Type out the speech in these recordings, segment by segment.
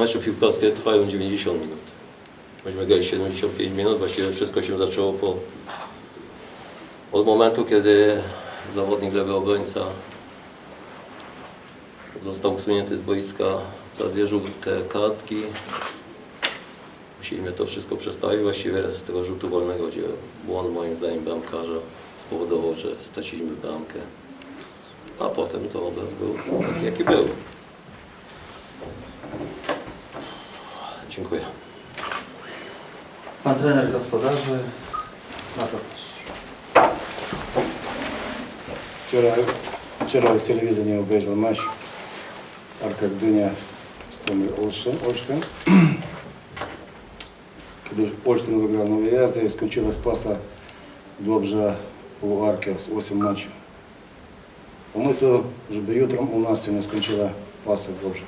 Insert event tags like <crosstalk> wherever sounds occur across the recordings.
Mecze piłkarskie trwają 90 minut. Myśmy grali 75 minut, właściwie wszystko się zaczęło po, od momentu, kiedy zawodnik lewy obrońca został usunięty z boiska za dwie żółte kartki. Musieliśmy to wszystko przestawić właściwie z tego rzutu wolnego, gdzie błąd moim zdaniem bramkarza spowodował, że straciliśmy bramkę. A potem to obraz był taki, jaki był. Dziękuję. Pan trener gospodarzy. Na to patrz. Вчора, вчора в телевізорі обійшов матч Арка Гдиня з Томі Ольштин. Коли Ольштин виграв на виїзді, і скінчилась паса добре у Арки з 8 матчів. Помислив, щоб утром у нас не скінчила паса добре.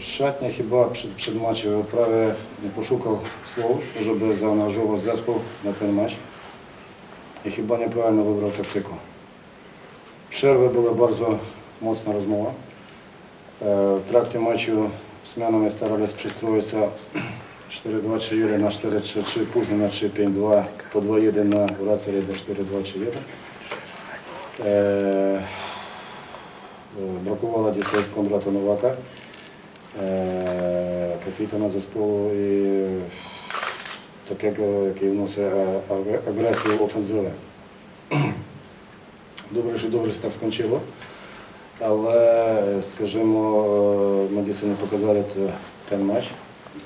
Шатня хіба przed, przed матчем prawie nie poszukał słów, żeby zaangażować zespół na ten mecz. I chyba неправильно вибрав тактику. Przerwy була bardzo mocna rozmowa. E, W trakcie meczu zmianami starались przystроиться 4-2-3-1 na 4-3-3, później na 3-5-2, po 2-1 na wracali do 4-2-3-1. E, e, Бракувало десь Кондрата Новака, е, капітана зespołu і takiego, який вносить е, агре- агресію офензиви. Добре, що добре так скінчило. Але, скажімо, е, ми дійсно показали ten матч,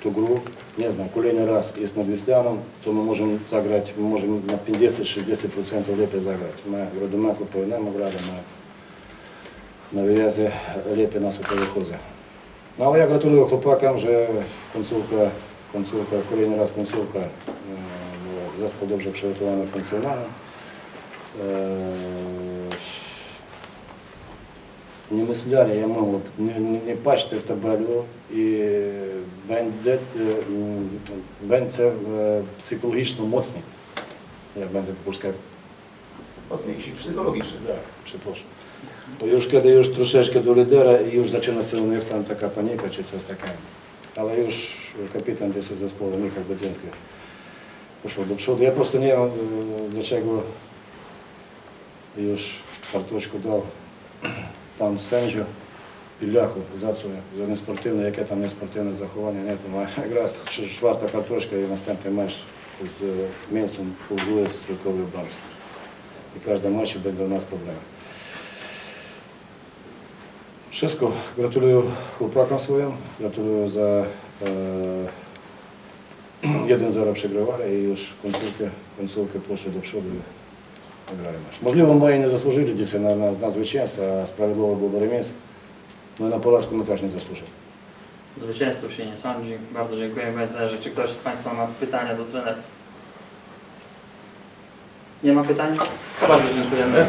ту гру. Не знаю, kolejny раз nad Wisłaną, to my możemy zagrać, my możemy na 50-60% lepiej zagrać. My w Radomiaku po-inemu grali, my na wyjazdzie lepiej nas to No ale ja gratuluję chłopakom, że końcówka, końcówka, kolejny raz końcówka. e, bo Zespół dobrze przygotowany funkcjonalnie. E, Nie myśleli, ja mówię, nie, nie, nie patrzcie w tabelu i będzie, e, m, mocniejsi psychologicznie. Tak, przepraszam. Bo już kiedy już troszeczkę do lidera i już zaczyna się no u nich tam taka panika czy coś takiego. Ale już kapitan tego zespołu Michał Bedzyński poszło do przodu. Ja po prostu nie wiem e, dlaczego już kartoczku dał pan sędzia Pilaku za co, za niesportywne, jakie tam niesportywne zachowanie, nie znam. Gra czwarta kartoczka i następny mecz z Mielcem Puzuje z Trójkowy Bank. I każdy mecz będzie u nas problem. Wszystko. Gratuluję chłopakom swoim. Gratuluję za e, <clears throat> 1-0 przegrywali i już końcówkę, końcówkę poszli do przodu i wygrali mecz. Możliwe moi nie zasłużyli dzisiaj na, na, na zwycięstwo, a sprawiedliwo był remis. No i na porażkę my też nie zasłużyli. Zwycięzców się nie sądzi. Bardzo dziękuję panie trenerze. Czy ktoś z Państwa ma pytania do trenerów? Nie ma pytań? Bardzo dziękujemy.